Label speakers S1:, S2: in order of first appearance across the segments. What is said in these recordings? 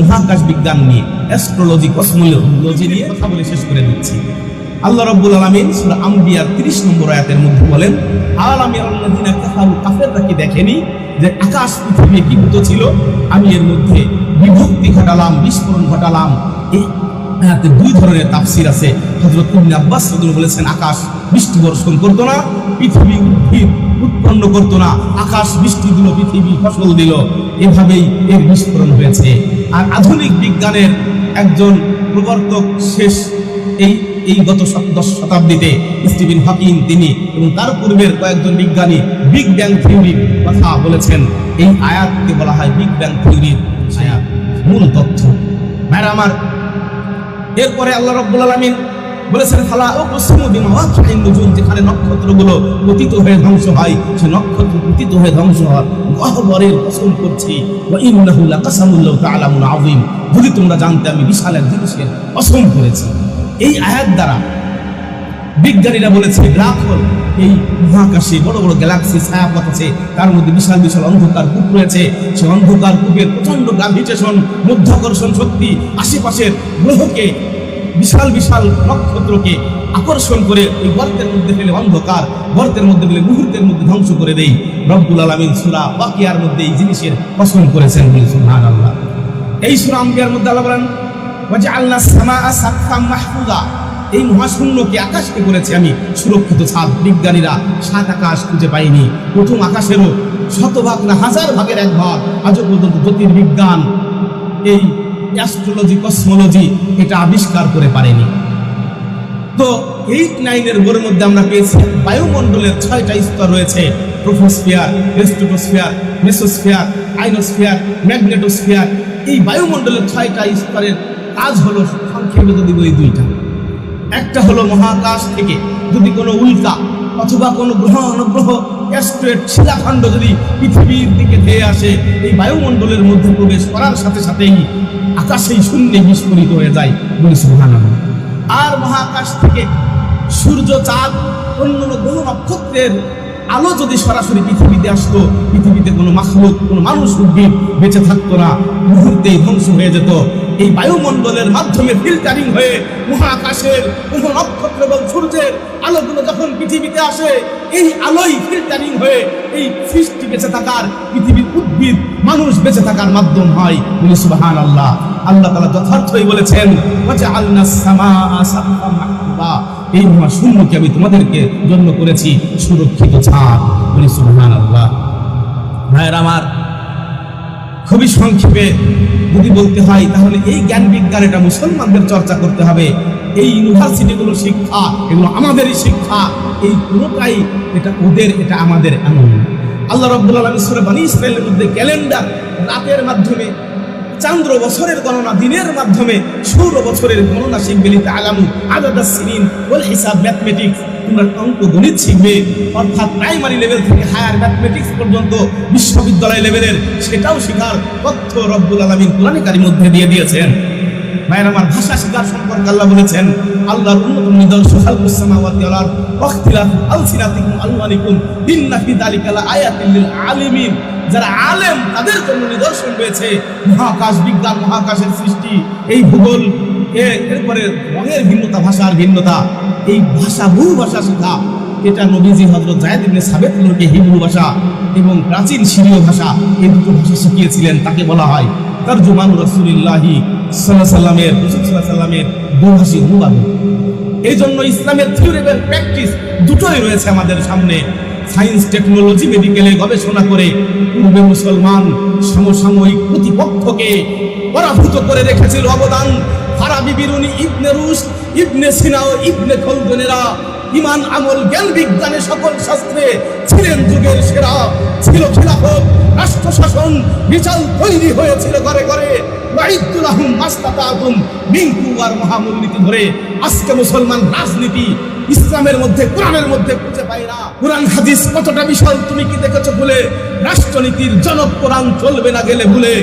S1: মহাকাশ বিজ্ঞান নিয়ে অ্যাস্ট্রোলজি কসমোলজি নিয়ে কথা বলে শেষ করে দিচ্ছি। আল্লাহ রাব্বুল আলামিন সূরা আম্বিয়ার 30 নম্বর আয়াতের মধ্যে বলেন আলামি আল্লাযিনা কাফারু, কাফেররা দেখেনি যে আকাশ পৃথিবী একীভূত ছিল? আমি এর মধ্যে বিভক্তি ঘটালাম, বিস্ফোরণ ঘটালাম। এই আয়াতে দুই ধরনের তাফসির আছে। হযরত ইবনে আব্বাস রাদিয়াল্লাহু বলেছেন, আকাশ বৃষ্টি বর্ষণ করতো না, পৃথিবী উদ্ভিদ উৎপন্ন করতো না, আকাশ বৃষ্টি দিল, পৃথিবী ফসল দিল। এভাবেই এর বিস্ফোরণ হয়েছে। আর আধুনিক বিজ্ঞানের একজন প্রবর্তক শেষ এই এই গত দশ শতাব্দীতে স্টিভেন হকিং তিনি এবং তার পূর্বের কয়েকজন বিজ্ঞানী বিগ ব্যাং থিওরির কথা বলেছেন। এই আয়াতকে বলা হয় বিগ ব্যাং থিওরির আয়াত মূল তথ্য। ভাইরা আমার এরপরে আল্লাহ রব্বুল আলামিন বলেছেন, ফালা ও নুজুম যেখানে নক্ষত্রগুলো পতিত হয়ে ধ্বংস হয়। সে নক্ষত্র পতিত হয়ে ধ্বংস হওয়ার গহ্বরের কসম করছি, ওয়া ইন্নাহু লাকাসামুল আযীম। যদি তোমরা জানতে আমি বিশাল এক জিনিসের কসম করেছি, এই আয়াত দ্বারা বিজ্ঞানীরা বলেছে ব্ল্যাক হোল এই মহাকাশে বড় বড় গ্যালাক্সি ছায়াপথ আছে, তার মধ্যে বিশাল বিশাল অন্ধকার কূপ রয়েছে। সেই অন্ধকার কূপের প্রচণ্ড গ্রাভিটেশন মধ্যাকর্ষণ শক্তি আশেপাশের গ্রহকে বিশাল বিশাল নক্ষত্রকে আকর্ষণ করে ওই গর্তের মধ্যে ফেলে অন্ধকার, গর্তের মধ্যে ফেলে মুহূর্তের মধ্যে ধ্বংস করে দেই। রব্বুল আলমিন সুরা বাকিয়ার মধ্যে এই জিনিসের কসম করেছেন বলে সুবহান আল্লাহ এই সুরা আম্বিয়ার মধ্যে আল্লাহ সাকফাম মাহফুজা এই মহাশূন্যকে আকাশকে করেছি আমি সুরক্ষিত ছাদ। বিজ্ঞানীরা সাত আকাশ খুঁজে পাইনি প্রথম আকাশেরও শতভাগ না হাজার ভাগের এক ভাগ আজও পর্যন্ত জ্যোতির্বিজ্ঞান এই অ্যাস্ট্রোলজি কসমোলজি এটা আবিষ্কার করে পারেনি। তো এইট নাইনের বইয়ের মধ্যে আমরা পেয়েছি বায়ুমণ্ডলের ছয়টা স্তর রয়েছে। Troposphere stratosphere mesosphere ionosphere magnetosphere এই বায়ুমণ্ডলের ছয়টা স্তরের কাজ হলো সংক্ষেপে যদি বলি দুইটা। একটা হলো মহাকাশ থেকে যদি কোনো উল্কা অথবা কোনো গ্রহ অনুগ্রহ অ্যাস্ট্রয়েড শিলাখণ্ড যদি পৃথিবীর দিকে ধেয়ে আসে, এই বায়ুমণ্ডলের মধ্যে প্রবেশ করার সাথে সাথেই আকাশেই শূন্যে বিস্ফোরিত হয়ে যায় বলি সুহান আর মহাকাশ থেকে সূর্য, চাঁদ, অন্যান্য গ্রহ নক্ষত্রের আলো যদি সরাসরি পৃথিবীতে আসতো, পৃথিবীতে কোনো মাখলুক, কোনো মানুষ উদ্ভিদ বেঁচে থাকতো না, মুহূর্তেই ধ্বংস হয়ে যেত। এই বায়ুমণ্ডলের মাধ্যমে ফিল্টারিং হয়ে মহাকাশের গ্রহ নক্ষত্র এবং সূর্যের আলোগুলো যখন পৃথিবীতে আসে, এই আলোই ফিল্টারিং হয়ে এই সৃষ্টি বেঁচে থাকার, পৃথিবীর উদ্ভিদ, মানুষ বেঁচে থাকার মাধ্যম হয়। সুবাহান আল্লাহ আল্লাহ তালা যথার্থই বলেছেন আল্লাহ এই মহাশূন্যকে আমি তোমাদেরকে জন্য করেছি, সুরক্ষিত ছাদ বলি সুবহান আল্লাহ ভাইয়ের আমার, খুবই সংক্ষেপে যদি বলতে হয়, তাহলে এই জ্ঞান বিজ্ঞান এটা মুসলমানদের চর্চা করতে হবে। এই ইউনিভার্সিটিগুলো শিক্ষা, এগুলো আমাদেরই শিক্ষা, এই পুরোটাই এটা ওদের, এটা আমাদের এমন। আল্লাহ রব্দুল আলম সুরে বানী ইসরায়েলের মধ্যে ক্যালেন্ডার রাতের মাধ্যমে চান্দ্র বছরের গণনা দিনের মাধ্যমে সৌর বছরের গণনা শিখবে লিতে আগামী আদাদা সিরিন ওল হিসাব ম্যাথমেটিক্স। তোমরা অঙ্ক গণিত শিখবে, অর্থাৎ প্রাইমারি লেভেল থেকে হায়ার ম্যাথমেটিক্স পর্যন্ত বিশ্ববিদ্যালয় লেভেলের সেটাও শেখার তথ্য রব্বুল আলমিন কোরআনিকারী মধ্যে দিয়ে দিয়েছেন। ভাইয়ের আমার ভাষা শিকার সম্পর্কে আল্লাহ বলেছেন আল্লাহর উন্নতম নিদর্শন খালকুস সামাওয়াতি ওয়াল আরদ, ওয়াখতিলাফ আলসিনাতিকুম আলওয়ানিকুম ইন্না ফি যালিকা লাআয়াতিন লিল আলিমিন। যারা আলেম, তাদের জন্য নিদর্শন রয়েছে। মহাকাশ বিজ্ঞান, মহাকাশের সৃষ্টি, এই ভূগোল, এ- এরপরে রঙের ভিন্নতা, ভাষার ভিন্নতা, এই ভাষা বহু ভাষা শেখা এটা নবীজি হজরত জায়দ ইবনে সাবেত লোকে হিব্রু ভাষা এবং প্রাচীন সিরীয় ভাষা, এই দুটো ভাষা শিখিয়েছিলেন, তাকে বলা হয় তর্জমান রসুলিল্লাহি। সাল্লামের সাল্লামের দুভাষী অনুবাদক এই জন্য ইসলামের থিওরি প্র্যাকটিস দুটোই রয়েছে আমাদের সামনে। সায়েন্স, টেকনোলজি, মেডিকেলে গবেষণা করে পূর্বে মুসলমান সমসাময়িক প্রতিপক্ষকে পরাভূত করে রেখেছিল অবদান। ফারাবি বিরুনি, ইবনে রুশ, ইবনে সিনা ও ইবনে খলদনেরা ইমান, আমল, জ্ঞান, বিজ্ঞানে সকল শাস্ত্রে ছিলেন যুগের সেরা। ছিল খিলাফত, রাষ্ট্র শাসন বিচাল তৈরি হয়েছিল ঘরে ঘরে। আর আজকে মুসলমান রাজনীতি, ইসলামের মধ্যে মধ্যে খুঁজে পাই না। কোরআন, হাদিস কতটা বিশাল তুমি কি বলে রাষ্ট্রনীতির জনক কোরআন চলবে না গেলে ভুলে।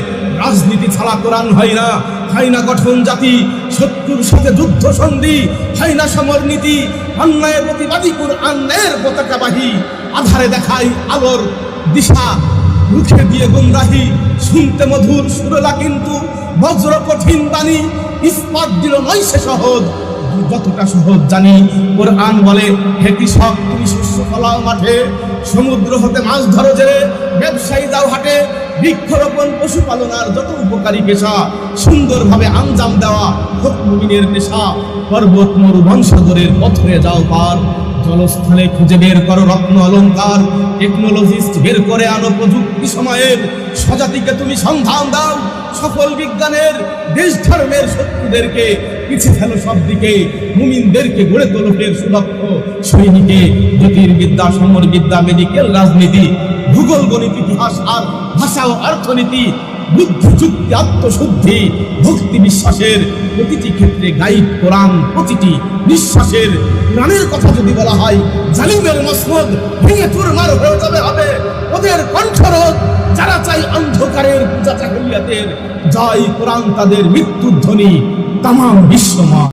S1: রাজনীতি ছাড়া কোরআন হয় না। হয় না গঠন জাতি, শত্রুর সাথে যুদ্ধ সন্ধি, হয় না সমর নীতি। অন্যায়ের প্রতিবাদী কোরআন ন্যায়ের পতাকাবাহী আধারে দেখাই আলোর দিশা, মুখে দিয়ে গুমরাহি। শুনতে মধুর সুরলা কিন্তু বজ্র কঠিন বাণী। ইস্পাত দিল নয় সে সহজ, যতটা সহজ জানি। কোরআন বলে, হে কৃষক, তুমি ফলাও মাঠে, সমুদ্র হতে মাছ ধরো যে ব্যবসায়ী যাও হাটে, বৃক্ষরোপণ পশুপালন আর যত উপকারী পেশা, সুন্দরভাবে আঞ্জাম দেওয়া হোক পেশা, পর্বত মরু বংশধরের পথরে যাও পার জলস্থলে খুঁজে বের করো রত্ন অলংকার টেকনোলজিস্ট বের করে আনো প্রযুক্তি সময়ের, স্বজাতিকে তুমি সন্ধান দাও। সফল বিজ্ঞানের দেশ ধর্মের শত্রুদেরকে কিছু ফেলো সব দিকে মুমিনদেরকে গড়ে তোলো ফের সুদক্ষ সৈনিকে। জ্যোতির্বিদ্যা সমর বিদ্যা মেডিকেল রাজনীতি, ভূগোল, গণিত, ইতিহাস আর ভাষা ও অর্থনীতি বুদ্ধি চুক্তি আত্মশুদ্ধি, ভক্তি বিশ্বাসের প্রতিটি ক্ষেত্রে গাইড, কোরআন প্রতিটি নিঃশ্বাসের প্রাণের কথা যদি বলা হয়, জালিমের মসমদ ভেঙে চুরমার হয়ে যাবে হবে। ওদের কণ্ঠরোধ, যারা চাই অন্ধকারের পূজা চাহুলিয়াতের জয় কোরআন তাদের মৃত্যুর ধ্বনি তাম বিশ্বমা